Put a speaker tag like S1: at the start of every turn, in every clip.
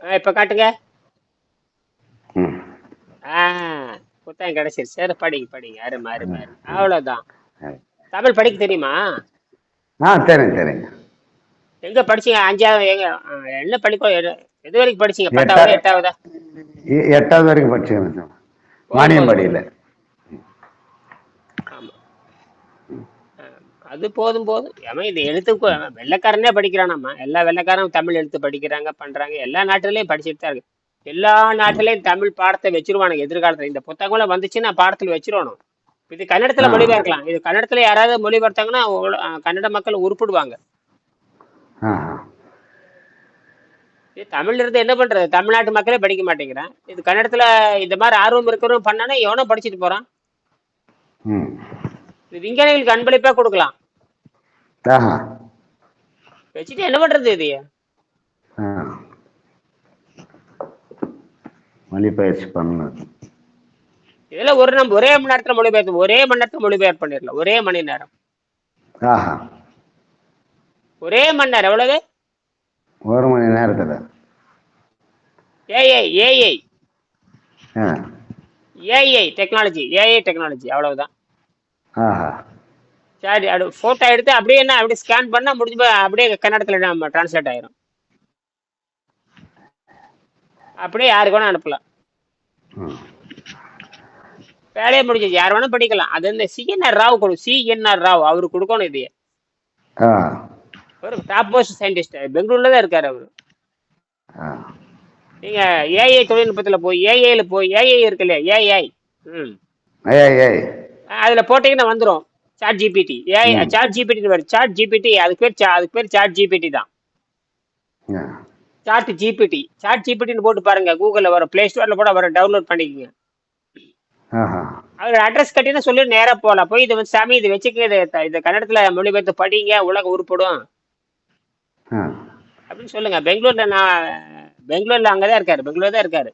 S1: இப்ப காட்டுங்க. ஆ புத்தகம் கிடைச்சிருச்சு. சரி படிங்க படிங்க. அருமை அருமை அவ்வளவுதான். தமிழ் படிக்க தெரியுமா?
S2: ஆ சரிங்க சரிங்க
S1: எங்க படிச்சீங்க? அஞ்சாவது எங்க என்ன படிக்கோ எது வரைக்கும் படிச்சீங்க? பத்தாவது எட்டாவதா.
S2: எட்டாவது? வரைக்கும் படிச்சுக்கிறேன் மானியம்பாடியில்
S1: ஆமா ஆ, அது போதும் போதும். ஏமா இது எழுத்துக்கு வெள்ளைக்காரனே படிக்கிறானாம்மா. எல்லா வெள்ளைக்காரனும் தமிழ் எழுத்து படிக்கிறாங்க பண்றாங்க. எல்லா நாட்டிலையும் படிச்சுட்டு தான் இருக்கு. எல்லா நாட்டிலையும் தமிழ் பாடத்தை வச்சிருவானுங்க எதிர்காலத்துல. இந்த புத்தகங்களும் வந்துச்சுன்னா பாடத்துல வச்சிருவானு இது கன்னடத்துல. மொழிபெயர்க்கலாம். இது கன்னடத்துல யாராவது மொழிபெயர்த்தாங்கன்னா கன்னட மக்கள் உருப்பிடுவாங்க. இது தமிழ்ல இருந்து என்ன பண்றது? தமிழ்நாட்டு மக்களே படிக்க மாட்டேங்கிறான். இது கன்னடத்துல இந்த மாதிரி ஆர்வம் இருக்கிறவங்க பண்ணானா எவனோ படிச்சுட்டு போறான். விஞ்ஞானிகளுக்கு அன்பளிப்பா கொடுக்கலாம். வச்சுட்டு என்ன பண்றது இது?
S2: ஆ. மொழி பயிற்சி பண்ணணும்.
S1: இதெல்லாம் ஒரு நம்ம ஒரே மணி நேரத்துல மொழிபெயர்த்து ஒரே மணி நேரத்துல மொழிபெயர்ப்பு பண்ணிடலாம். ஒரே மணி நேரம்.
S2: ஆஹா.
S1: ஒரே மணி நேரம். எவ்வளவு?
S2: ஒரு மணி நேரத்தில்.
S1: AI AI AI technology. AI technology. அவ்வளவுதான்.
S2: ஆஹா.
S1: சரி அது போட்டோ எடுத்து அப்படியே என்ன அப்படியே ஸ்கேன் பண்ணா முடிஞ்சு அப்படியே கன்னடத்துல நம்ம டிரான்ஸ்லேட் ஆயிரும். அப்படியே யாருக்கு வேணா அனுப்பலாம். வேலையே முடிஞ்சது யார் வேணா படிக்கலாம். அது இந்த சிஎன்ஆர் ராவ் கொடு. சிஎன்ஆர் ராவ் அவரு கொடுக்கணும் இது
S2: ஆ.
S1: ஒரு டாப் மோஸ்ட் சயின்டிஸ்ட் பெங்களூர்ல தான் இருக்காரு அவரு. நீங்க ஏஐ தொழில்நுட்பத்துல போய் ஏஐல போய் ஏஐ இருக்கு இல்லையா? ஏஐ ம். அதுல போட்டீங்கன்னா வந்துரும். Chat GPT AI chat GPT வரும் சாட் ஜிபிடி அதுக்கு பேர் அதுக்கு பேர் சாட் ஜிபிடி தான். சாட் ஜிபிடி சாட் ஜிபிடின்னு போட்டு பாருங்க கூகுள்ல வரும் பிளே ஸ்டோர்ல கூட வரும் டவுன்லோட் பண்ணிக்கோங்க. அவர் அட்ரஸ் கட்டினா சொல்லி நேரா போகலாம் போய் இது வந்து சாமி இது வச்சுக்க இது த- இது கன்னடத்துல மொழிபெயர்த்து படிங்க உலகம் உருப்படும். அப்படின்னு சொல்லுங்க. பெங்களூர்ல நான் பெங்களூர்ல அங்கதான் இருக்காரு பெங்களூர் தான் இருக்காரு.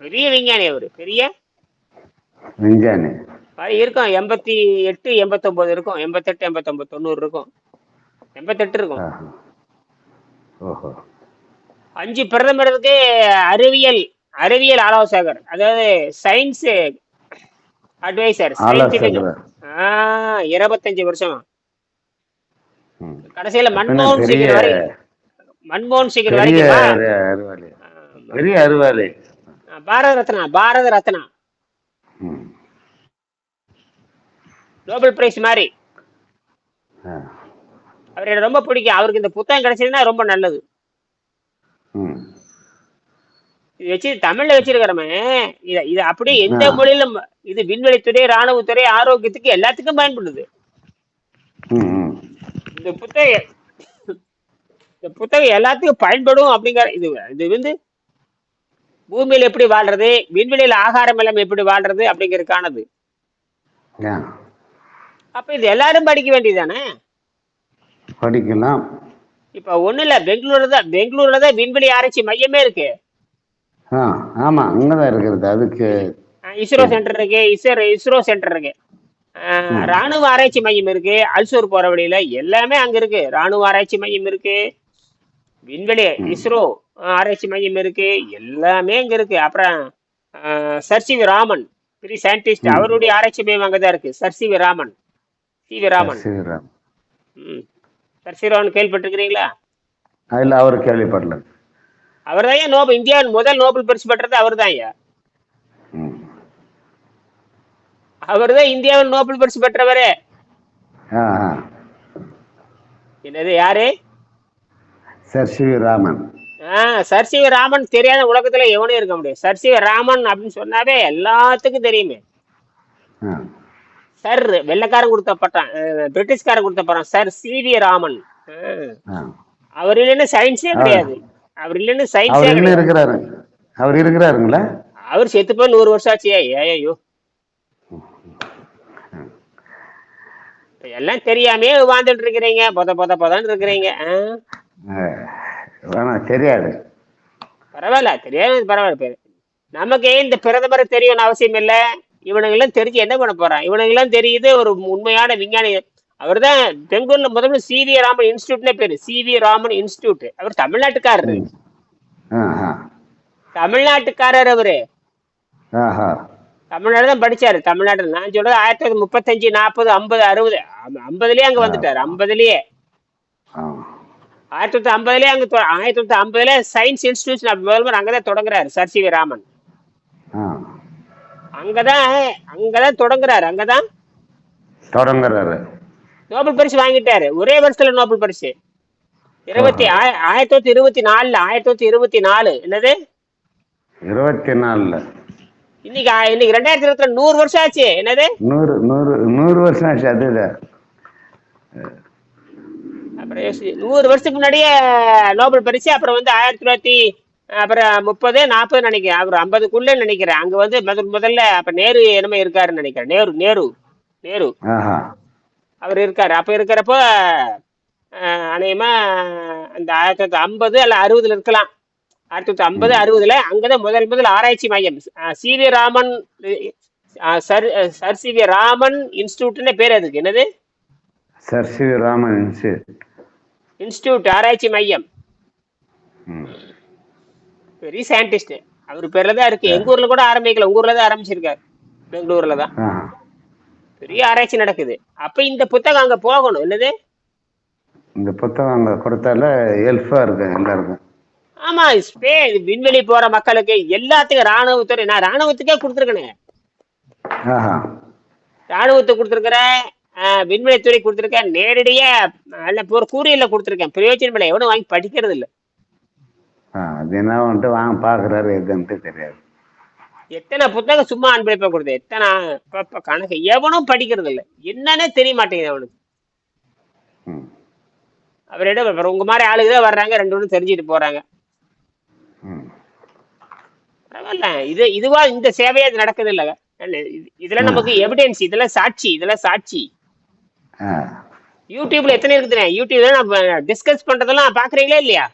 S1: பெரிய விஞ்ஞானி அவரு. பெரிய அது இருக்கும். எண்பத்தி எட்டு எண்பத்தொன்பது இருக்கும். எண்பத்தெட்டு எண்பத்தொன்பது தொண்ணூறு இருக்கும். எண்பத்தெட்டு இருக்கும்.
S2: ஓஹோ.
S1: அஞ்சு பிரதமருக்கு அறிவியல் அறிவியல் ஆலோசகர். அதாவது சயின்ஸ் அட்வைசர் இருபத்தஞ்சு வருஷம். கடைசியில மன்மோகன் சிங் வரை மன்மோகன் சிங் வரைக்கும்?
S2: பெரிய அருவாளி.
S1: பாரத ரத்னா பாரத ரத்னா
S2: ம்
S1: நோபல் பிரைஸ் மாதிரி. அவர் எனக்கு ரொம்ப பிடிக்கும். அவருக்கு இந்த புத்தகம் கிடைச்சதுன்னா ரொம்ப நல்லது. வச்சு தமிழ்ல வச்சிருக்கிறோமே. இத இது அப்படியே எந்த
S2: ஆ.
S1: மொழியில ம- இது விண்வெளித்துறை ராணுவத்துறை ஆரோக்கியத்துக்கு எல்லாத்துக்கும் பயன்படுது. இந்த புத்தகம் இந்த புத்தகம் எல்லாத்துக்கும் பயன்படும் அப்படிங்கிற இது இது வந்து பூமியில எப்படி வாழ்றது விண்வெளியில ஆகாரம் எல்லாம் எப்படி வாழ்றது அப்படிங்கறதுக்கானது. அப்ப இது எல்லாரும் படிக்க வேண்டியதானே
S2: படிக்கலாம்.
S1: இப்ப ஒண்ணு இல்ல பெங்களூர்ல தான் பெங்களூர்ல தான் விண்வெளி ஆராய்ச்சி மையமே இருக்கு.
S2: ஆ ஆமாம் அங்கே தான் இருக்கிறது அதுக்கு
S1: இஸ்ரோ சென்டர் இருக்கு இஸ்ரோ இஸ்ரோ சென்டர் இருக்கு. ராணுவ ஆராய்ச்சி மையம் இருக்கு அல்சூர் போற வழியில எல்லாமே அங்க இருக்கு. ராணுவ ஆராய்ச்சி மையம் இருக்கு விண்வெளி இஸ்ரோ ஆராய்ச்சி மையம் இருக்கு எல்லாமே அங்க இருக்கு. அப்புறம் அஹ், சர் சி வி ராமன் பெரிய சயின்டிஸ்ட் அவருடைய ஆராய்ச்சி மையம் அங்கதான் இருக்கு sir C V Raman. C V Raman
S2: Sriram
S1: ம். சர் சி ராமன் கேள்விப்பட்டிருக்கிறீங்களா
S2: அதில் அவர் கேள்விப்படல.
S1: அவர் தான் நோபல் இந்தியாவின் முதல் நோபல் பரிசு பெற்றது அவர் தான் அவர் இந்தியாவில் நோபல் பரிசு பெற்றவரே. என்னது யாரு?
S2: Sir C V Raman
S1: sir C V Raman தெரியாத உலகத்துல எவனும் இருக்க முடியாது. சர் சி வி ராமன் அப்படின்னு சொன்னாவே எல்லாத்துக்கும் தெரியுமே. சர் வெள்ளைக்காரன் கொடுத்த பட்டம் அஹ், பிரிட்டிஷ்காரன் கொடுத்த பட்டம். Sir C V Raman. அவர் இல்லைன்னு சயின்ஸே கிடையாது. அவர் இல்லைன்னு சயின்ஸே
S2: இருக்கிறாரு. அவர் இருக்கிறாருங்களா?
S1: அவர் செத்து போய் நூறு வருஷம் ஆச்சு. ஏயோ இப்ப எல்லாம் தெரியாமே வாழ்ந்துட்டு இருக்கிறீங்க. பொத பொத பொதன்னு இருக்கிறீங்க.
S2: தெரியாது.
S1: பரவாயில்ல தெரியாது பரவாயில்ல. பேரு நமக்கு ஏன் இந்த பிரதமரை தெரியணும்னு அவசியம் இல்லை. இவனுங்கெல்லாம் தெரிஞ்சு என்ன பண்ண போறான்? இவனுங்கெல்லாம் தெரியுது ஒரு உண்மையான விஞ்ஞானி. அவர் தான் பெங்களூர்ல முதல்ல சி வி ராமன் இன்ஸ்டியூட்னே பேரு. C V Raman institute. அவர் தமிழ்நாட்டுக்காரரு. தமிழ்நாட்டுக்காரர் அவரு. தமிழ்நாடு தான் படிச்சாரு. தமிழ்நாடு நான் சொல்றது ஆயிரத்தி தொள்ளாயிரத்தி முப்பத்தஞ்சு நாற்பது ஐம்பது அறுபது. ஐம்பதுலயே அங்க வந்துட்டாரு. ஐம்பதுலயே. ஆயிரத்தி தொள்ளாயிரத்தி ஐம்பதுலயே அங்க ஆயிரத்தி தொள்ளாயிரத்தி ஐம்பதுல சயின்ஸ் இன்ஸ்டிடியூஷன் முதல் முறை அங்கதான் தொடங்குறாரு சர் சி வி ராமன். அங்கதான் அங்கதான் தொடங்குறாரு. அங்கதான்
S2: தொடங்குறாரு.
S1: நோபல் பரிசு வாங்கிட்டாரு. ஒரே வருஷத்துல நோபல் பரிசு. இருபத்தி ஆய- ஆயிரத்தி தொள்ளாயிரத்தி இருபத்தி நாலுல ஆயிரத்தி தொள்ளாயிரத்தி இருபத்தி நாலு. என்னது?
S2: இருபத்தி நாலுல.
S1: இன்னைக்கு இன்னைக்கு ரெண்டாயிரத்தி இருபத்தி நூறு வருஷம் ஆச்சு. என்னது?
S2: நூறு நூறு நூறு வருஷம் ஆச்சு அதுதான்
S1: அப்புறம் நூறு வருஷத்துக்கு முன்னாடியே நோபல் பரிசு அப்புறம் வந்து ஆயிரத்தி தொள்ளாயிரத்தி அப்புறம் முப்பது நாற்பது நினைக்கிறேன். அவர் ஐம்பதுக்குள்ள நினைக்கிறேன். அங்க வந்து முதல் முதல்ல அப்ப நேரு என்னமோ இருக்காருன்னு நினைக்கிறேன். நேரு நேரு நேரு. அவர் இருக்காரு. அப்ப இருக்கிறப்போ அநேகமா அந்த ஆயிரத்தி தொள்ளாயிரத்தி ஐம்பது அல்ல அறுபதுல இருக்கலாம். ஆயிரத்தி தொள்ளாயிரத்தி ஐம்பது அறுபதுல அங்கதான் முதல் முதல் ஆராய்ச்சி மையம். C V Raman sir sir C V Raman இன்ஸ்டியூட்னு பேர் அதுக்கு. என்னது?
S2: Sir C V Raman institute.
S1: Institute ஆராய்ச்சி மையம். பெரிய சயின்டிஸ்ட் அவர் பேர்ல தான் இருக்கு. எங்க ஊர்ல கூட ஆரம்பிக்கல. உங்க ஊர்ல தான் ஆரம்பிச்சிருக்காரு. பெங்களூர்ல தான். பெரிய ஆராய்ச்சி நடக்குது. அப்ப இந்த புத்தகம் அங்க போகணும். என்னது?
S2: இந்த புத்தகம் அங்கே கொடுத்தால ஹெல்ப்ஃபாக இருக்கு எல்லாருக்கும்.
S1: ஆமா ஸ்பே விண்வெளி போற மக்களுக்கு எல்லாத்துக்கும் ராணுவத்துறை நான் ராணுவத்துக்கே கொடுத்துருக்கேனே
S2: ஆஹா.
S1: ராணுவத்துக்கு கொடுத்துருக்கிறேன் விண்வெளித்துறை கொடுத்துருக்கேன். நேரடியா நல்ல ஒரு கூறியில கொடுத்துருக்கேன். பிரயோஜனம் இல்லை எவனும் வாங்கி படிக்கிறது இல்ல
S2: அது என்ன வந்துட்டு வாங்க பார்க்குறாரு எதுன்ட்டு தெரியாது.
S1: எத்தனை புத்தகம் சும்மா அன்பளிப்பா கொடுத்தேன் எத்தனை கணக்கு? எவனும் படிக்கிறது இல்ல என்னன்னே தெரிய மாட்டேங்குது அவனுக்கு அவரிடம் உங்க மாதிரி ஆளுங்க தான் வர்றாங்க ரெண்டு ஒன்று தெரிஞ்சுட்டு போறாங்க. பரவாயில்ல. இது இதுவா இந்த சேவையா இது நடக்குது இல்ல இதுல நமக்கு எவிடன்ஸ் இதெல்லாம் சாட்சி இதெல்லாம் சாட்சி. யூடியூப்ல எத்தனை இருக்குது யூடியூப்ல நம்ம டிஸ்கஸ் பண்றதெல்லாம் பாக்குறீங்களா இல்லையா?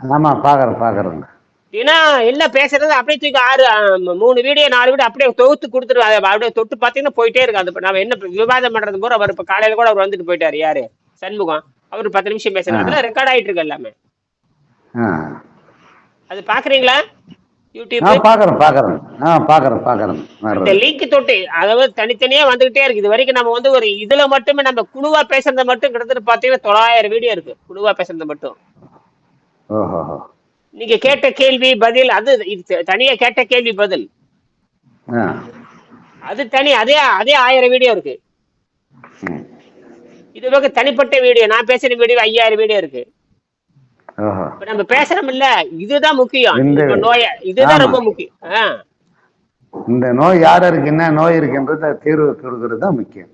S2: ஆமாம் பார்க்குறேன் பார்க்குறேங்க
S1: ஏன்னா எல்லாம் பேசுறது அப்படியே தூக்கி ஆறு மூணு வீடியோ நாலு வீடியோ அப்படியே தொகுத்து கொடுத்துரு அதை அப்படியே தொட்டு பார்த்தீங்கன்னா போயிட்டே இருக்கு. அது நம்ம என்ன விவாதம் பண்றது போற அவர் இப்ப காலையில கூட அவர் வந்துட்டு போயிட்டாரு. யாரு? சண்முகம். அவர் பத்து நிமிஷம் பேசுறாரு. அதெல்லாம் ரெக்கார்ட் ஆயிட்டு இருக்கு எல்லாமே. அது பாக்குறீங்களா? யூடியூப்
S2: பார்க்குறேன் பார்க்குறேன் ஆ
S1: இந்த லிங்க் தொட்டு அதாவது தனித்தனியா வந்துகிட்டே இருக்கு. இது வரைக்கும் நம்ம வந்து ஒரு இதுல மட்டுமே நம்ம குழுவா பேசுறது மட்டும் கிட்டத்தட்ட பாத்தீங்கன்னா தொள்ளாயிரம் வீடியோ இருக்கு. குழுவா பேசுறது மட்டும். நீங்க கேட்ட கேள்வி பதில் அது தனியா கேட்ட கேள்வி பதில். அது தனி அதே அதே ஆயிரம் வீடியோ இருக்கு. இது பக்கம் தனிப்பட்ட வீடியோ நான் பேசுற வீடியோ ஐயாயிரம் வீடியோ இருக்கு. இப்ப நம்ம பேசுறோம் இல்ல இதுதான் முக்கியம். நோய இதுதான். ரொம்ப முக்கியம்.
S2: இந்த நோய் யார் இருக்கு என்ன நோய் இருக்குன்றத தீர்வு கொடுக்கறது தான் முக்கியம்.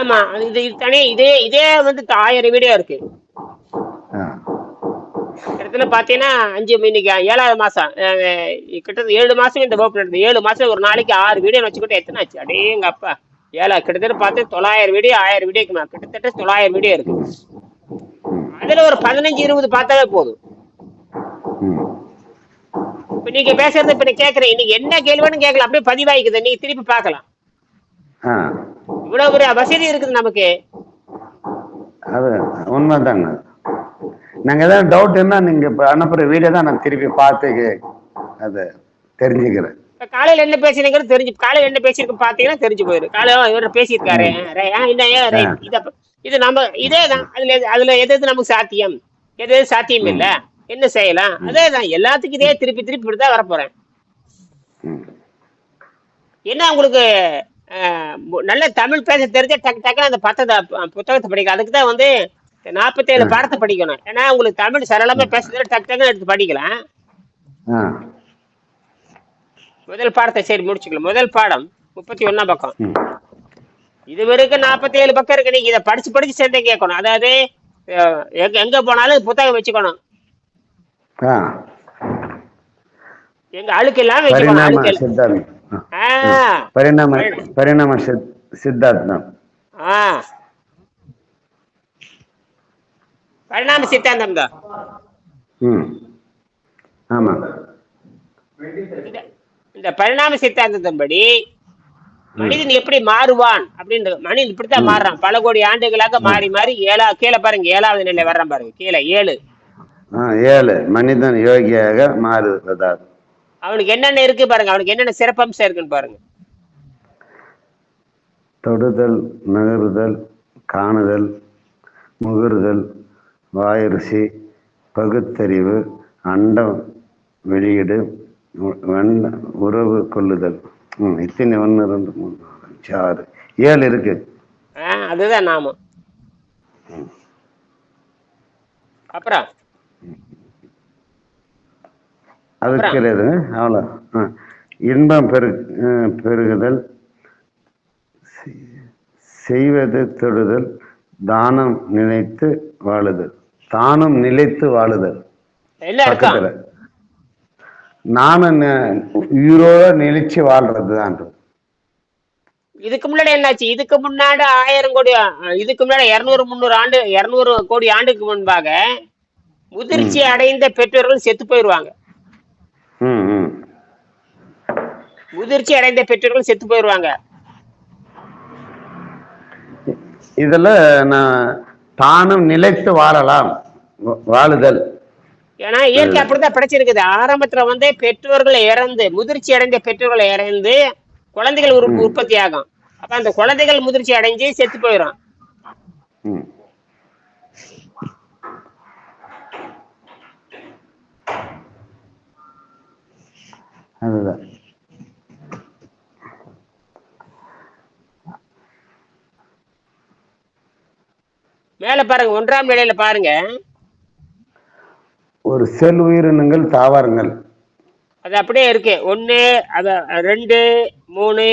S1: ஆமா இது தனி இதே இதே வந்து ஆயிரம் வீடியோ இருக்கு. இடத்துல பாத்தீங்கன்னா அஞ்சு இன்னைக்கு ஏழாவது மாசம். கிட்டத்தட்ட ஏழு மாசம் இந்த வகுப்பு நடந்தது ஏழு மாசம் ஒரு நாளைக்கு ஆறு வீடியோ வச்சுக்கிட்டு எத்தனை ஆச்சு? அடே எங்க அப்பா. ஏழா கிட்டத்தட்ட பார்த்து தொள்ளாயிரம் வீடியோ ஆயிரம் வீடியோக்கு மேல கிட்டத்தட்ட தொள்ளாயிரம் வீடியோ இருக்கு. அதுல ஒரு பதினஞ்சு இருபது பார்த்தாவே போதும். இப்ப நீங்க பேசுறது இப்ப நீ கேக்குறேன். இன்னைக்கு என்ன கேள்வின்னு கேட்கலாம். அப்படியே பதிவாயிக்குது. நீங்க திருப்பி பார்க்கலாம். இவ்வளவு ஒரு வசதி இருக்குது நமக்கு.
S2: அது உண்மைதாங்க. நாங்கள் ஏதாவது டவுட் நீங்கள் இப்போ அனுப்புகிற வீடியோ தான் நான் திருப்பி பார்த்து அதை தெரிஞ்சுக்கிறேன்.
S1: இப்ப காலையில என்ன பேசுறீங்கிறது தெரிஞ்சு காலையில என்ன பேசியிருக்கு பாத்தீங்கன்னா தெரிஞ்சு போயிடும் காலையில இவர் பேசியிருக்காரு. இத நம்ம இதே தான். அதுல அதுல எது எது நமக்கு சாத்தியம்? எது எது சாத்தியம் இல்ல? என்ன செய்யலாம்? அதே தான். எல்லாத்துக்கும் இதே திருப்பி திருப்பி இப்படிதான் வரப்போறேன். என்ன உங்களுக்கு நல்ல தமிழ் பேச தெரிஞ்ச டக்கு டக்குன்னு அந்த பத்தத்தை புத்தகத்தை படிக்க. அதுக்கு தான் வந்து நாற்பத்தேழு பாடத்தை படிக்கணும். ஏன்னா உங்களுக்கு தமிழ் சரளமா பேசுறதுல டக்கு டக்குன்னு எடுத்து படிக்கலாம். முதல் பாடத்தை சரி முடிச்சுக்கலாம். முதல் பாடம் முப்பத்தி ஒண்ணாம் பக்கம் இது வரைக்கும் நாற்பத்தி ஏழு பக்கம் இருக்கு. நீங்க இதை படிச்சு படிச்சு சேர்ந்தே கேட்கணும். அதாவது எங்க எங்க போனாலும் புத்தகம் வச்சுக்கணும். எங்க அழுக்கு இல்லாம வச்சுக்கணும் அழுக்கு
S2: பரிணாம பரிணாம. சித் சித்தாந்தம்
S1: ஆ. பரிணாம சித்தாந்தம் தான்
S2: ம். ஆமாம்
S1: இந்த பரிணாம சித்தாந்தத்தின்படி மனிதன் எப்படி மாறுவான் அப்படின்றது மனிதன் இப்படித்தான் மாறுறான். பல கோடி ஆண்டுகளாக மாறி மாறி ஏழா கீழே பாருங்க ஏழாவது நிலை வர்றான் பாருங்க கீழே ஏழு.
S2: ஏழு. மனிதன் யோகியாக மாறுவதால்.
S1: அவனுக்கு என்னென்ன இருக்கு பாருங்க அவனுக்கு என்னென்ன சிறப்பம்சம் இருக்குன்னு பாருங்க.
S2: தொடுதல் நகருதல் காணுதல் முகருதல் வாயுருசி பகுத்தறிவு அண்டம் வெளியீடு உறவு கொள்ளுதல். இத்தனை ஒன்று ரெண்டு மூணு அஞ்சு ஆறு ஏழு இருக்கு.
S1: அதுதான் நாமம் அப்புறம்?
S2: அதுக்கு கிடையாதுங்க அவ்வளோ. இன்பம் பெரு பெருகுதல் செய்- செய்வது தொடுதல் தானம் நினைத்து வாழுதல். தானம் நிலைத்து வாழுதல். பக்கத்துல. நானும் உயிரோட நிலைச்சு வாழ்றது தான்
S1: இதுக்கு முன்னாடி என்னாச்சு? இதுக்கு முன்னாடி ஆயிரம் கோடி இதுக்கு முன்னாடி இருநூறு முந்நூறு ஆண்டு இருநூறு கோடி ஆண்டுக்கு முன்பாக முதிர்ச்சி அடைந்த பெற்றோர்கள் செத்து போயிடுவாங்க முதிர்ச்சி அடைந்த பெற்றோர்கள் செத்து போயிடுவாங்க
S2: இதுல நான் தானும் நிலைத்து வாழலாம். வாழுதல்.
S1: ஏன்னா இயற்கை அப்படித்தான் படைச்சிருக்குது. ஆரம்பத்துல வந்து பெற்றோர்கள் இறந்து முதிர்ச்சி அடைந்த பெற்றோர்கள் இறந்து குழந்தைகள் உற்ப- உற்பத்தி ஆகும் அப்ப அந்த குழந்தைகள் முதிர்ச்சி அடைஞ்சு செத்து போயிடும்
S2: அதுதான்.
S1: மேல பாருங்க ஒன்றாம் நிலையில பாருங்க.
S2: ஒரு செல் உயிரினங்கள் தாவரங்கள்.
S1: அது அப்படியே இருக்கு. ஒண்ணு அத ரெண்டு மூணு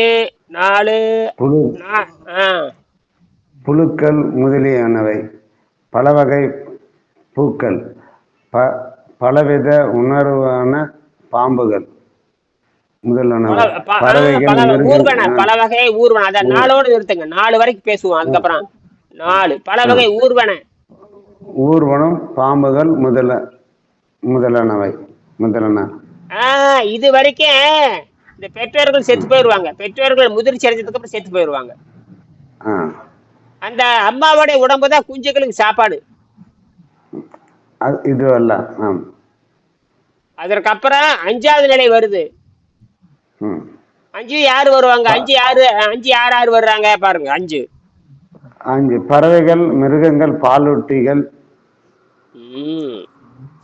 S1: நாலு
S2: புழுக்கள் முதலியனவை. பல வகை பூக்கள். ப பலவித உணர்வான பாம்புகள் முதலானவை பறவைகள்
S1: பல வகை ஊர்வன. அத நாளோட நிறுத்துங்க. நாலு வரைக்கும் பேசுவோம் அதுக்கப்புறம். நாலு. பல வகை ஊர்வன.
S2: ஊர்வனம் பாம்புகள் முதல முதலானவை. முதலான.
S1: ஆ இது வரைக்கும் இந்த பெற்றோர்கள் செத்து போயிடுவாங்க பெற்றோர்கள் முதிர்ச்சி அடைஞ்சதுக்கு அப்புறம் செத்து போயிடுவாங்க அந்த அம்மாவோட உடம்பு தான் குஞ்சுகளுக்கு சாப்பாடு.
S2: இது அல்ல.
S1: அதற்கப்புறம் அஞ்சாவது நிலை வருது.
S2: ம்.
S1: அஞ்சு யாரு வருவாங்க. அஞ்சு யாரு அஞ்சு யார் யார் வர்றாங்க. பாருங்க அஞ்சு.
S2: அஞ்சு பறவைகள் மிருகங்கள் பாலூட்டிகள்.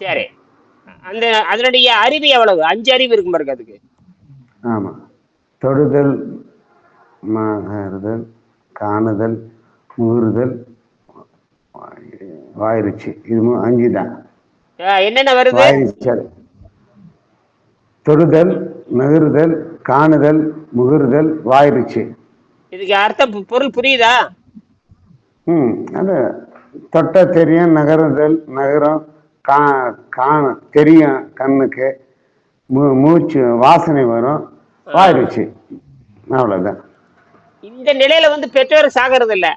S1: சரி. அந்த அதனுடைய அறிவு எவ்வளவு? அஞ்சு அறிவு இருக்கும் பாருங்க அதுக்கு.
S2: ஆமாம் தொடுதல் மகறுதல் காணுதல் முகருதல் வாயிருச்சு. இது அஞ்சு தான்.
S1: என்னென்ன வருது?
S2: தொடுதல் நகருதல் காணுதல் முகருதல் வாயிருச்சு.
S1: இதுக்கு அர்த்தம் பொருள் புரியுதா?
S2: ம் அது தொட்ட தெரியும் நகருதல் நகரம் கா காண தெரியும் கண்ணுக்கு. மூ மூச்சு வாசனை வரும் வாயிருச்சு அவ்வளோதான்
S1: இந்த நிலையில வந்து பெற்றோர் சாகிறது இல்ல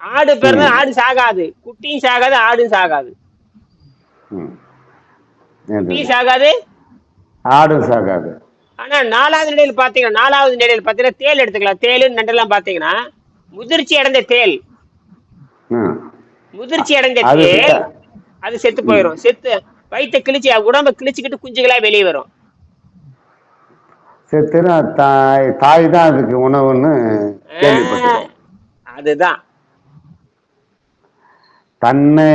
S1: ஆடு பிறந்தா ஆடு சாகாது. குட்டியும் சாகாது ஆடும் சாகாது. குட்டியும் சாகாது.
S2: ஆடும் சாகாது.
S1: ஆனா நாலாவது நிலையில் பாத்தீங்கன்னா நாலாவது நிலையில் பாத்தீங்கன்னா தேல் எடுத்துக்கலாம். தேலு நண்டெல்லாம் பாத்தீங்கன்னா முதிர்ச்சி அடைந்த தேல். முதிர்ச்சி அடைந்த
S2: அது செத்தா-
S1: போயிடும் செத்து வயித்தை கிழிச்சு உடம்ப கிழிச்சுக்கிட்டு குஞ்சுகளா வெளியே வரும்.
S2: செத்துனா தாய் தாய் தான் அதுக்கு உணவுன்னு
S1: அதுதான்.
S2: தன்னை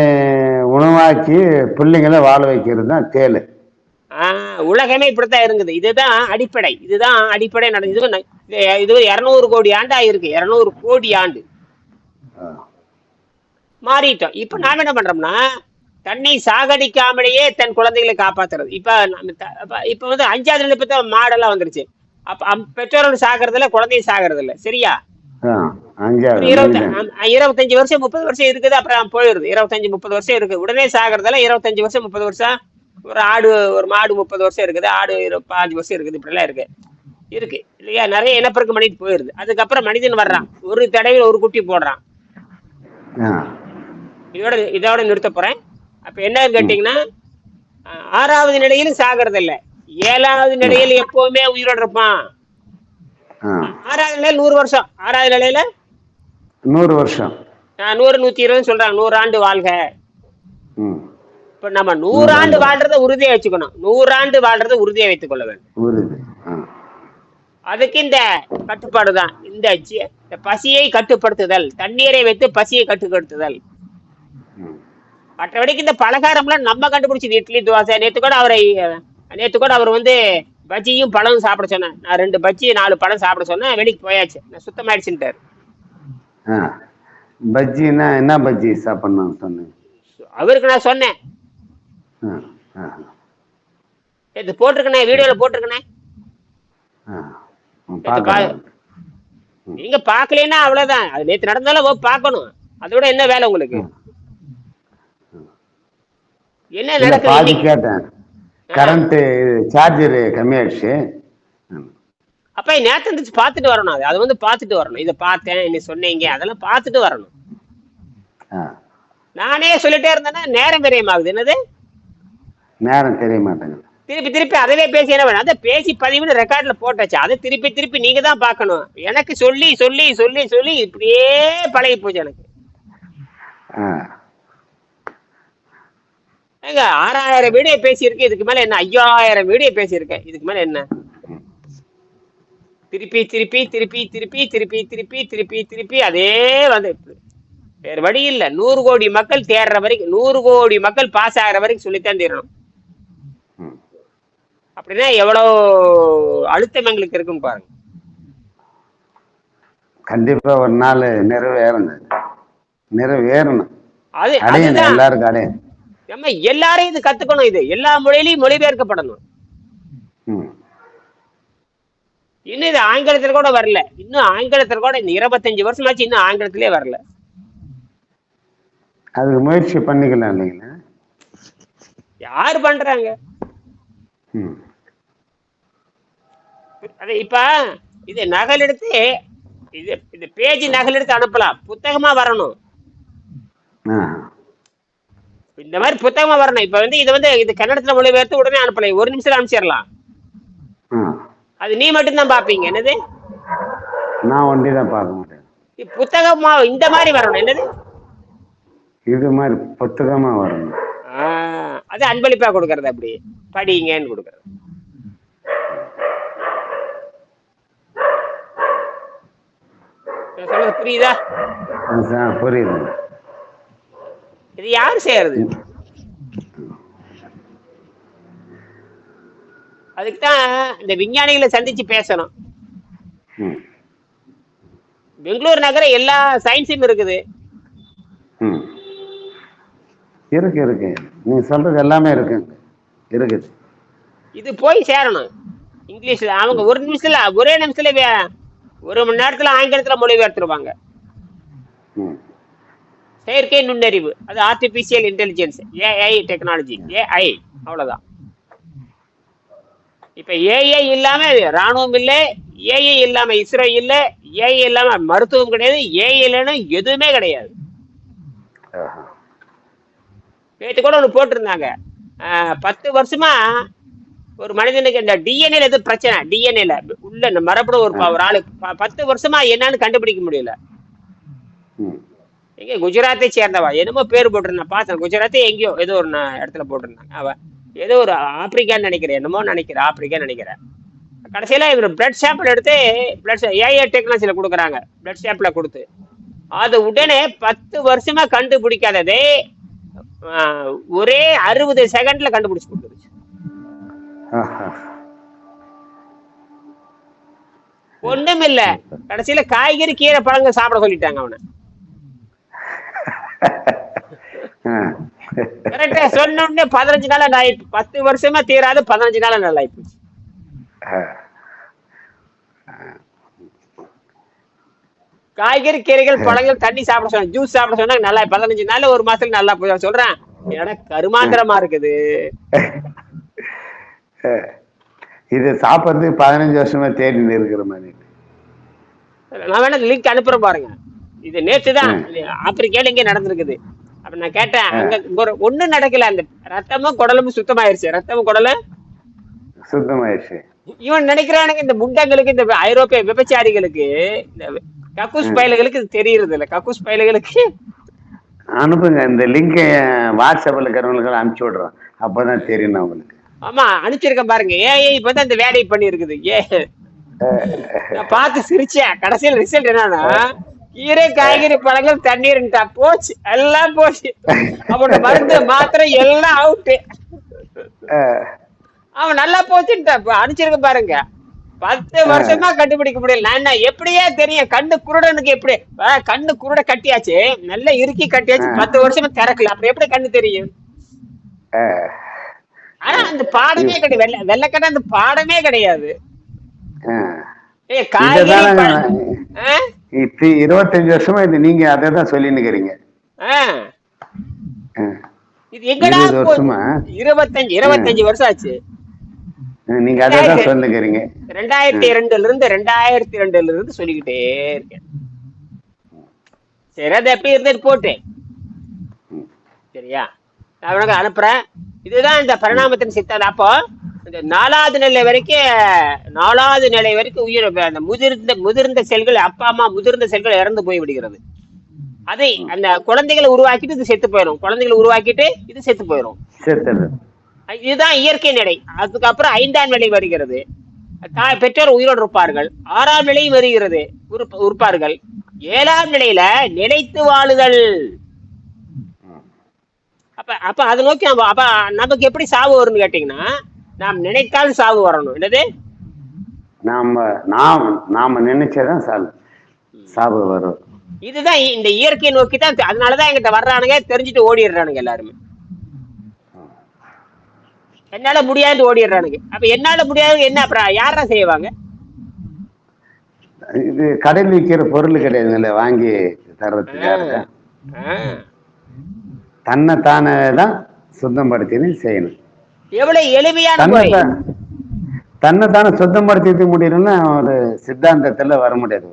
S2: உணவாக்கி பிள்ளைங்களை வாழ வைக்கிறது தான் தேல்
S1: உலகமே இப்படித்தான் இருக்குது இதுதான் அடிப்படை. இதுதான் அடிப்படை நடந்தது. இது இருநூறு கோடி ஆண்டா இருக்கு இருநூறு கோடி ஆண்டு. மாறிட்டோம். இப்ப நாம என்ன பண்றோம்னா தன்னை சாகடிக்காமலேயே தன் குழந்தைகளை காப்பாத்துறது. இப்ப இப்ப வந்து அஞ்சாவது நிலை பத்த மாடெல்லாம் வந்துருச்சு. அப்ப பெற்றோர்கள் சாகிறது இல்ல குழந்தை சாகிறது இல்ல சரியா இருபத்தஞ்சு வருஷம் முப்பது வருஷம் இருக்குது அப்புறம் போயிடுது. இருபத்தஞ்சு முப்பது வருஷம் இருக்கு உடனே சாகிறதுல இருபத்தஞ்சு வருஷம் முப்பது வருஷம். ஒரு ஆடு ஒரு மாடு முப்பது வருஷம் இருக்குது ஆடு பாஞ்சு வருஷம் இருக்குது இப்படிலாம் இருக்கு. இருக்கு இல்லையா? நிறைய இனப்பெருக்கம் பண்ணிட்டு போயிருது. அதுக்கப்புறம் மனிதன் வர்றான். ஒரு தடவையில் ஒரு குட்டி போடுறான். இதோட இதோட நிறுத்த போறேன். அப்ப என்ன கேட்டீங்கன்னா ஆறாவது நிலையிலும் சாகிறது இல்ல. ஏழாவது நிலையில் எப்பவுமே உயிரோட இருப்பான். ஆறாவது நிலையில நூறு வருஷம். ஆறாவது நிலையில?
S2: நூறு வருஷம்.
S1: நூறு நூத்தி இருபது சொல்றாங்க. நூறு ஆண்டு வாழ்க. இப்ப நம்ம நூறாண்டு வாழ்றத உறுதியா வச்சுக்கணும். நூறாண்டு வாழ்றத உறுதியா வைத்துக் கொள்ள வேண்டும். அதுக்கு இந்த கட்டுப்பாடு தான். இந்த பசியை கட்டுப்படுத்துதல். தண்ணீரை வைத்து பசியை கட்டுப்படுத்துதல். மற்றபடிக்கு இந்த பலகாரம்லாம் நம்ம கண்டுபிடிச்சது இட்லி தோசை நேத்து கூட அவரை நேத்து கூட அவர் வந்து பஜ்ஜியும் பழமும் சாப்பிட சொன்னேன் நான் ரெண்டு பஜ்ஜி நாலு பழம் சாப்பிட சொன்னேன். வெளிக்கு போயாச்சு. நான் சுத்தமாயிடுச்சுட்டாரு
S2: பஜ்ஜின்னா என்ன பஜ்ஜி சாப்பிட்ணும் சொன்னேன்
S1: அவருக்கு நான் சொன்னேன். இது போட்டிருக்கனே வீடியோல போட்டிருக்கனே. நீங்க பாக்கலைன்னா அவ்வளவுதான். அது நேத்து நடந்தாலும் பார்க்கணும். அதோட என்ன வேலை உங்களுக்கு? என்ன நடக்குது
S2: பாதி? கேட்டேன். கரண்ட்டு சார்ஜரு கம்மியாயிடுச்சு.
S1: அப்ப நேத்து இருந்துச்சு பார்த்துட்டு வரணும் அது. அது வந்து பார்த்துட்டு வரணும். இதை பார்த்தேன் என்ன சொன்னீங்க அதெல்லாம் பார்த்துட்டு வரணும். நானே சொல்லிட்டே இருந்தேன்னா நேரம் விரயமாகுது என்னது?
S2: நேரம் தெரிய மாட்டேங்குது.
S1: திருப்பி திருப்பி அதவே பேசி என்ன வேணும் அதை பேசி பதிவுன்னு ரெக்கார்ட்ல போட்டாச்சு. அதை திருப்பி திருப்பி நீங்க தான் பார்க்கணும். எனக்கு சொல்லி சொல்லி சொல்லி சொல்லி இப்படியே பழகி போச்சு எனக்கு.
S2: ஆ.
S1: ஏங்க ஆறாயிரம் வீடியோ பேசியிருக்கு இதுக்கு மேல என்ன? ஐயாயிரம் வீடியோ பேசியிருக்கேன் இதுக்கு மேல என்ன? திருப்பி திருப்பி திருப்பி திருப்பி திருப்பி திருப்பி திருப்பி திருப்பி அதே வந்து வேற வழி இல்ல. நூறு கோடி மக்கள் தேடுற வரைக்கும் நூறு கோடி மக்கள் பாஸ் ஆகிற வரைக்கும் சொல்லித்தான் தீரணும். அப்படின்னா எவ்வளவு அழுத்தம் எங்களுக்கு இருக்குன்னு பாருங்க.
S2: கண்டிப்பா ஒரு நாள் நிறைவேறணும். நிறைவேறணும்.
S1: அது
S2: எல்லாருக்கும் அடையணும்.
S1: நம்ம எல்லாரும் இது கத்துக்கணும் இது. எல்லா மொழியிலையும் மொழிபெயர்க்கப்படணும். இன்னும் இது ஆங்கிலத்துல கூட வரல. இன்னும் ஆங்கிலத்துல கூட இந்த இருபத்தஞ்சு வருஷமாச்சு இன்னும் ஆங்கிலத்திலே வரல.
S2: அதுக்கு முயற்சி பண்ணிக்கலாம் இல்லைங்களா?
S1: யார் பண்றாங்க? அது இப்ப இது நகல் எடுத்து இது இது பேஜ் நகல் எடுத்து அனுப்பலாம். புத்தகமா வரணும். இந்த மாதிரி புத்தகமா வரணும். இப்ப வந்து இது வந்து இது கன்னடத்துல மொழிபெயர்த்து உடனே அனுப்பலாம் ஒரு நிமிஷத்துல அனுப்பிச்சிடலாம். அது நீ மட்டும்தான் பாப்பீங்க என்னது?
S2: நான் தான் பார்க்க மாட்டேன்.
S1: புத்தகமா இந்த மாதிரி வரணும். என்னது?
S2: இது மாதிரி புத்தகமா வரணும்.
S1: அது அன்பளிப்பா கொடுக்கறது அப்படி. படிங்கன்னு கொடுக்கறது. சொல்றது புரியுதா?
S2: புரியுது.
S1: இது யார் செய்யறது? அதுக்கு தான் இந்த விஞ்ஞானிகளை சந்திச்சு பேசணும். பெங்களூர் நகரம் எல்லா சயின்ஸும் இருக்குது.
S2: இருக்கு இருக்கு. நீங்க சொல்றது எல்லாமே இருக்கு. இருக்குது
S1: இது போய் சேரணும். இங்கிலீஷ்ல அவங்க ஒரு நிமிஷத்துல ஒரே நிமிஷத்துல ஒரு மணி நேரத்துல ஆங்கிலத்துல மொழிபெயர்த்துருவாங்க.
S2: ம்
S1: செயற்கை நுண்ணறிவு. அது artificial intelligence AI technology AI அவ்வளவுதான். இப்ப ஏஐ இல்லாம ராணுவம் இல்லை ஏஐ இல்லாம இஸ்ரோ இல்ல ஏஐ இல்லாம மருத்துவம் கிடையாது ஏஐ இல்லைன்னா எதுவுமே கிடையாது. நேற்று கூட ஒன்று போட்டிருந்தாங்க. பத்து வருஷமா ஒரு மனிதனுக்கு இந்த டிஎன்ஏல எது பிரச்சனை டிஎன்ஏல உள்ள மரபணு ஒரு ஒரு ஆளு பத்து வருஷமா என்னன்னு கண்டுபிடிக்க முடியல. எங்க குஜராத்தை சேர்ந்தவா. என்னமோ பேர் போட்டிருந்தா பார்த்தேன் குஜராத்தே எங்கேயோ ஏதோ ஒரு இடத்துல போட்டிருந்தாங்க. அவ ஏதோ ஒரு ஆப்பிரிக்கான்னு நினைக்கிறேன். என்னமோ நினைக்கிறேன் ஆப்பிரிக்கான்னு நினைக்கிறேன் கடைசியில இவர் பிளட் சாம்பிள் எடுத்து பிளட் ஏஐ டெக்னாலஜியில் கொடுக்குறாங்க. பிளட் சாம்பிளை கொடுத்து. அது உடனே பத்து வருஷமா கண்டுபிடிக்காததே ஒரே அறுபது செகண்ட்ல கண்டுபிடிச்சு கொடுத்துருச்சு.
S2: ஆஹா.
S1: ஒண்ணும் இல்ல கடைசியில காய்கறி கீரை பழங்கள் சாப்பிட சொல்லிட்டாங்க அவனை
S2: ஆ.
S1: கரெக்டா சொன்ன உடனே பதினஞ்சு நாள் நல்லா பத்து வருஷமா தீராது பதினஞ்சு நாள் நல்லா ஆயிடுச்சு
S2: ஆ.
S1: காய்கறி கீரைகள் பழங்கள் தண்ணி சாப்பிட சொன்னா ஜூஸ் சாப்பிட சொன்னா நல்லா பதினஞ்சு நாள் ஒரு மாசத்துல நல்லா போய் சொல்றேன். என்னடா கருமாந்திரமா இருக்குது.
S2: இது சாப்பிட்றதுக்கு பதினஞ்சு வருஷமா தேடி இருக்கிற மாதிரி.
S1: நான் வேணா லிங்க் அனுப்புறேன் பாருங்க. இது நேத்து தான் ஆப்பிரிக்கால இங்கே நடந்திருக்குது. அப்ப நான் கேட்டேன் அங்க ஒண்ணும் நடக்கல அந்த ரத்தமும் குடலும் சுத்தமாயிருச்சு. ரத்தமும் குடலும்
S2: சுத்தமாயிடுச்சு
S1: இவன் நினைக்கிறானுங்க இந்த முண்டங்களுக்கு இந்த ஐரோப்பிய விபச்சாரிகளுக்கு இந்த கக்கூஸ் பயல்களுக்கு இது தெரியறது இல்ல கக்கூஸ் பயல்களுக்கு
S2: அனுப்புங்க இந்த லிங்கை வாட்ஸ்அப்பில் இருக்கிறவங்களுக்கு அனுப்பிச்சி விடுறோம். அப்பதான் தெரியும் உங்களுக்கு
S1: ஆமா அனுப்பிச்சிருக்கேன் பாருங்க. ஏஐ இப்பதான் இந்த வேலையை பண்ணி இருக்குது ஏ நான் பார்த்து சிரிச்சேன். கடைசியில் ரிசல்ட் என்னன்னா கீரை காய்கறி பழங்கள் தண்ணீர்ன்ட்டா போச்சு. எல்லாம் போச்சு. அவனோட மருந்து மாத்திரை எல்லாம் அவுட்டு அவன் நல்லா போச்சுன்ட்டா இப்ப அனுப்பிச்சிருக்க பாருங்க. பத்து வருஷமா கண்டுபிடிக்க முடியல. நான் எப்படியே தெரியும் கண்ணு குருடனுக்கு எப்படி? கண்ணு குருட கட்டியாச்சு. நல்லா இறுக்கி கட்டியாச்சு. பத்து வருஷமா திறக்கல. அப்புறம் எப்படி கண்ணு தெரியும்? ஆனா அந்த பாடமே கிடையாது. வெள்ள வெள்ளக்கடை அந்த பாடமே கிடையாது.
S2: இருபத்தஞ்சு வருஷமா இது நீங்க அதை தான் இருபது
S1: போ-
S2: வருஷமா?
S1: இருபத்தஞ்சு இருபத்தஞ்சு வருஷம் ஆச்சு
S2: நீங்க அதை தான் சொல்லுகிறீங்க.
S1: ரெண்டாயிரத்தி இரண்டுல இருந்து ரெண்டாயிரத்தி ரெண்டுல இருந்து சொல்லிக்கிட்டே இருக்கேன். சரி அது எப்படி இருந்துட்டு போட்டு? சரியா? நான் உனக்கு அனுப்புறேன். இதுதான் இந்த பரிணாமத்தின் சித்தம் அப்போ நாலாவது நிலை வரைக்கும் நாலாவது நிலை வரைக்கும் உயிர் அந்த முதிர்ந்த முதிர்ந்த செல்கள் அப்பா அம்மா முதிர்ந்த செல்கள் இறந்து போய் விடுகிறது. அதை அந்த குழந்தைகளை உருவாக்கிட்டு இது செத்து போயிடும் குழந்தைகளை உருவாக்கிட்டு இது செத்து போயிடும் இதுதான் இயற்கை நிலை. அதுக்கப்புறம் ஐந்தாம் நிலை வருகிறது. பெற்றோர் உயிரோடு இருப்பார்கள். ஆறாம் நிலை வருகிறது. உறுப்பார்கள். ஏழாம் நிலையில நிலைத்து வாழுதல். அப்ப அப்ப அதை நோக்கி அப்ப நமக்கு எப்படி சாவு வரும்னு கேட்டீங்கன்னா நாம் நினைத்தால் சாவு வரணும். என்னது?
S2: நாம நாம் நாம நினைச்சதான் சால் சாவு வரும்.
S1: இதுதான் இந்த இயற்கையை நோக்கி தான் அதனாலதான் எங்கிட்ட வர்றானுங்க தெரிஞ்சுட்டு ஓடிடுறானுங்க எல்லாருமே. என்னால முடியாது ஓடிடுறானுங்க. அப்ப என்னால முடியாது என்ன அப்புறம் யாரா செய்வாங்க?
S2: இது கடையில் விற்கிற பொருள் கிடையாதுங்களே வாங்கி தர்றதுக்கு. தன்னை தானே தான் சுத்தப்படுத்தின்னு செய்யணும்.
S1: எவ்வளவு எளிமையான
S2: தன்னை
S1: முறை.
S2: தான் தன்னை தானே சுத்தப்படுத்திக்க முடியலன்னா ஒரு சித்தாந்தத்துல வர முடியாது.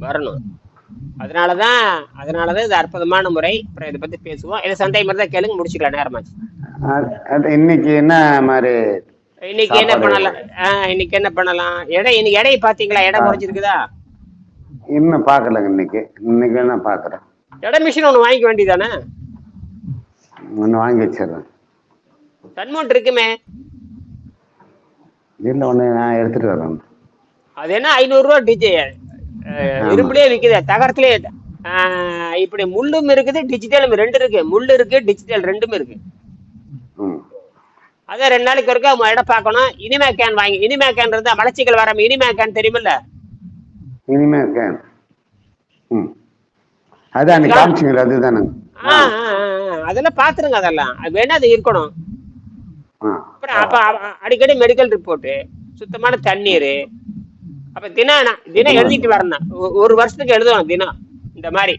S1: வரணும். அதனாலதான் அதனாலதான் இது அற்புதமான முறை. அப்புறம் இதை பத்தி பேசுவோம். இதை சந்தேகம் மாதிரி தான் கேளுங்க முடிச்சுக்கலாம் நேரமாச்சு.
S2: அது- இன்னைக்கு என்ன மாதிரி
S1: இன்னைக்கு என்ன. பண்ணலாம்? ஆ, இன்னைக்கு என்ன பண்ணலாம்? எடை இன்னைக்கு எடை பாத்தீங்களா எடை குறைஞ்சிருக்குதா
S2: இன்னும் பார்க்கலங்க இன்னைக்கு. இன்னைக்கு வேணா பார்க்குறேன்.
S1: எடை மிஷின் ஒண்ணு வாங்கிக்க வேண்டியதானே
S2: ஒன்று வாங்கி வச்சிடுறேன்.
S1: தன்மோட் இருக்குமே.
S2: இல்லை ஒன்று நான் எடுத்துட்டு வரேன்.
S1: அது என்ன ஐநூறு ரூபா டிஜி இரும்புலயே விக்குது தகரத்திலே இப்படி முள்ளும் இருக்குது டிஜிட்டலும் ரெண்டு இருக்கு. முள்ளு இருக்கு டிஜிட்டல் ரெண்டுமே இருக்கு. அதான் ரெண்டு நாளைக்கு ஒருக்கா உங்க இடம் பார்க்கணும். இனிமே கேன் வாங்கி இனிமே கேன் இருந்தா மலச்சிக்கல் வராம இனிமே கேன் தெரியுமில்ல?
S2: இனிமே ம். அதான் காமிச்சிங்களா
S1: ஆ. அதெல்லாம் பாத்துருங்க அதெல்லாம். அது வேணா அது இருக்கணும். அப்ப அடிக்கடி மெடிக்கல் ரிப்போர்ட் சுத்தமான தண்ணீர். அப்ப தினம் தினம் எழுதிட்டு வரணும். ஒரு வருஷத்துக்கு எழுதணும் தினம் இந்த மாதிரி.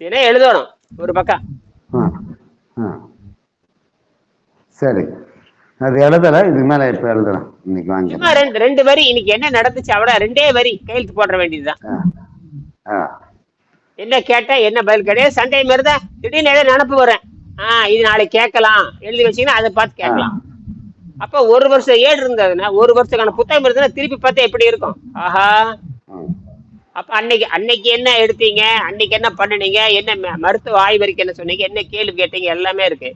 S1: தினம் எழுதணும் ஒரு பக்கம்.
S2: சரி. அது எழுதலை இதுக்கு மேலே இப்போ எழுதலாம். இன்னைக்கு வாங்கி.
S1: ரெண்டு ரெண்டு வரி இன்னைக்கு என்ன நடந்துச்சு அவ்வளோ ரெண்டே வரி கையெழுத்து போடுற வேண்டியதுதான். என்ன கேட்டால் என்ன பதில் கிடையாது? சண்டே மாதிரி தான் திடீர்னு ஏதோ நினப்பு வரேன் ஆ இது நாளைக்கு கேட்கலாம். எழுதி வச்சீங்கன்னா அதை பார்த்து கேட்கலாம். அப்போ ஒரு வருஷம் ஏடு இருந்ததுன்னா ஒரு வருஷத்துக்கான புத்தகம் இருந்ததுன்னா திருப்பி பார்த்தா எப்படி இருக்கும்? ஆஹா. அப்ப அன்னைக்கு அன்னைக்கு என்ன எடுத்தீங்க? அன்னைக்கு என்ன பண்ணுனீங்க? என்ன ம- மருத்துவ ஆய்வறிக்கை என்ன சொன்னீங்க? என்ன கேள்வி கேட்டீங்க? எல்லாமே இருக்கு.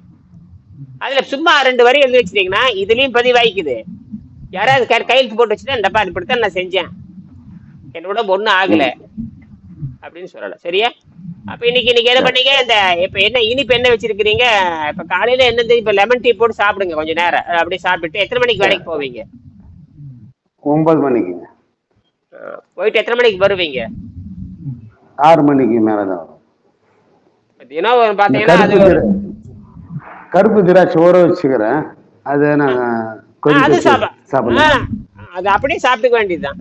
S1: அதுல சும்மா ரெண்டு வரி எழுதி வச்சிட்டீங்கன்னா இதுலயும் பதிவாய்க்குது. யாராவது கையெழுத்து போட்டு வச்சுட்டா இந்த பாரு இப்படித்தான் நான் செஞ்சேன். என்னோட ஒண்ணும் ஆகல. அப்படின்னு சொல்லலாம் சரியா? அப்ப இன்னைக்கு இன்னைக்கு என்ன பண்ணீங்க? இந்த இப்ப என்ன இனிப்பு என்ன வச்சிருக்கிறீங்க? இப்ப காலையில என்ன தெரியும் இப்ப லெமன் டீ போட்டு சாப்பிடுங்க கொஞ்ச நேரம். அஹ் அப்படியே சாப்பிட்டு எத்தனை மணிக்கு வேலைக்கு போவீங்க?
S2: ஒன்பது மணிக்குங்க
S1: அஹ் போயிட்டு எத்தனை மணிக்கு வருவீங்க?
S2: ஆறு மணிக்கு மேலே தான் வரும்.
S1: தினம் பாத்தீங்கன்னா அது
S2: கருப்பு திராட்சை ஊற வச்சுக்கிறேன். அதை நான்
S1: ஆ,
S2: கொதிக்க
S1: அது அப்படியே சாப்பிட்டுக்க வேண்டியதுதான்.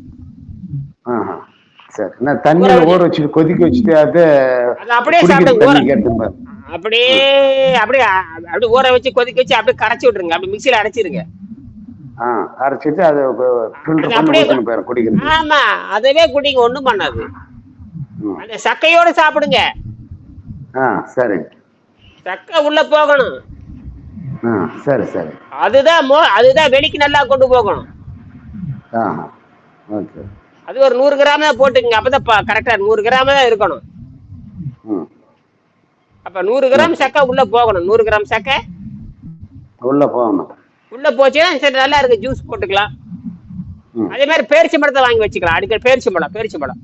S2: சரி. நான் தண்ணியில ஊற வச்சுட்டு கொதிக்க வச்சுட்டு அதை
S1: அப்படியே
S2: கேட்டுப்பாரு
S1: அப்படியே அப்படியே அப்படியே ஊற வச்சு கொதிக்க வச்சு அப்படியே கரைச்சி விட்டுருங்க. அப்படி மிக்சியில அரைச்சிருங்க.
S2: அரைச்சிட்டு அதை குடிக்கிறது
S1: ஆமா அதவே குடிங்க ஒண்ணும் பண்ணாது. அந்த சக்கையோட சாப்பிடுங்க.
S2: ஆ சரி.
S1: சக்கை உள்ள போகணும்.
S2: சரி சரி.
S1: அதுதான் அதுதான் வெளிக்கு நல்லா கொண்டு போகணும்.
S2: ஆ ஓகே.
S1: அது ஒரு நூறு கிராம் தான் போட்டுக்கங்க. அப்பதான் கரெக்டா நூறு கிராம் தான் இருக்கணும். அப்ப நூறு கிராம் சக்கை உள்ள போகணும். நூறு கிராம் சக்கை
S2: உள்ளே போகணும்.
S1: உள்ள போச்சுன்னா சரி நல்லா இருக்கு. ஜூஸ் போட்டுக்கலாம். அதே மாதிரி பேரிச்சி பழத்தை வாங்கி வச்சுக்கலாம். அடிக்கடி பேரிச்சி பழம் பேரிச்சி பழம்.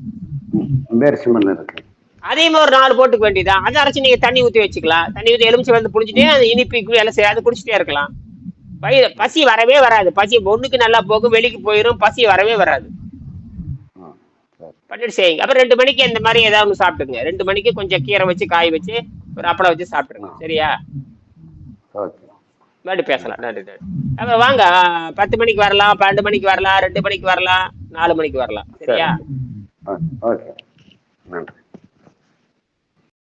S2: ம். பேரிசி மண் இருக்கு.
S1: அதையும் ஒரு நாலு போட்டுக்க வேண்டியதான் அதை அரைச்சு நீங்க தண்ணி ஊத்தி வச்சுக்கலாம். தண்ணி ஊத்தி எலுமிச்சை வந்து புளிச்சிட்டே அது இனிப்பு எல்லாம் செய்ய அது குடிச்சிட்டே இருக்கலாம். வயிறு பசி வரவே வராது. பசி ஒண்ணுக்கு நல்லா போகும் வெளிக்கு போயிடும் பசி வரவே வராது. பண்ணிட்டு செய்யுங்க. அப்புறம் ரெண்டு மணிக்கு இந்த மாதிரி ஏதாவது ஒன்று சாப்பிட்டுங்க ரெண்டு மணிக்கு கொஞ்சம் கீரை வச்சு காய வச்சு ஒரு அப்பளம் வச்சு சாப்பிட்டுருங்க. சரியா?
S2: ஓகே.
S1: மறுபடியும் பேசலாம். நன்றி நன்றி. அப்புறம் வாங்க. பத்து மணிக்கு வரலாம் பன்னெண்டு மணிக்கு வரலாம் ரெண்டு மணிக்கு வரலாம் நாலு மணிக்கு வரலாம். சரியா?
S2: நன்றி.